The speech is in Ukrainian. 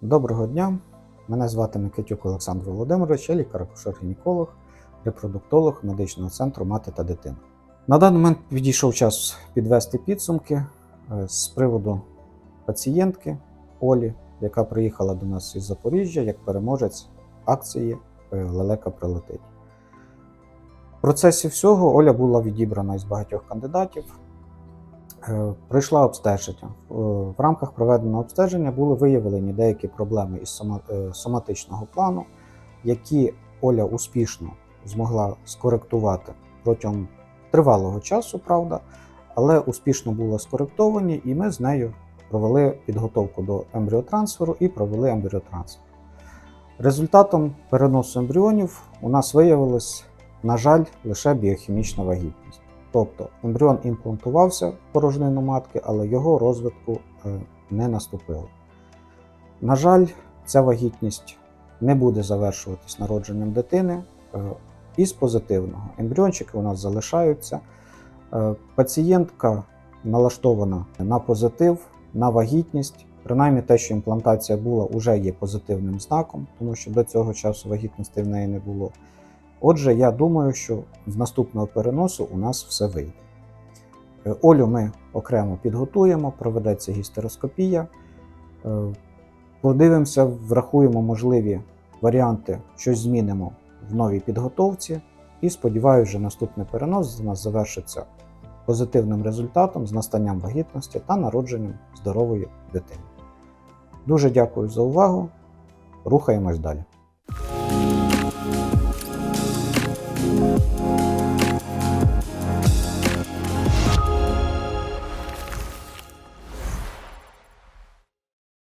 Доброго дня! Мене звати Микитюк Олександр Володимирович, я лікар-акушер-гінеколог, репродуктолог медичного центру Мати та дитина. На даний момент підійшов час підвести підсумки е, з приводу пацієнтки Олі, яка приїхала до нас із Запоріжжя як переможець акції е, Лелека прилетить. В процесі всього Оля була відібрана із багатьох кандидатів. Е, Пройшла обстеження. Е, В рамках проведеного обстеження були виявлені деякі проблеми із е, соматичного плану, які Оля успішно змогла скоректувати протягом тривалого часу, правда, але успішно були скоректовані, і ми з нею провели підготовку до ембріотрансферу і провели ембріотрансфер. Результатом переносу ембріонів у нас виявилась, на жаль, лише біохімічна вагітність. Тобто ембріон імплантувався в порожнину матки, але його розвитку е, не наступило. На жаль, ця вагітність не буде завершуватись народженням дитини. Е, Із позитивного ембріончики у нас залишаються. Е, Пацієнтка налаштована на позитив, на вагітність. Принаймні те, що імплантація була, вже є позитивним знаком, тому що до цього часу вагітності в неї не було. Отже, я думаю, що з наступного переносу у нас все вийде. Е, Олю ми окремо підготуємо, проведеться гістероскопія. Е, Подивимося, врахуємо можливі варіанти, щось змінимо в новій підготовці. І сподіваюся, що наступний перенос у нас завершиться позитивним результатом з настанням вагітності та народженням здорової дитини. Дуже дякую за увагу. Рухаємось далі.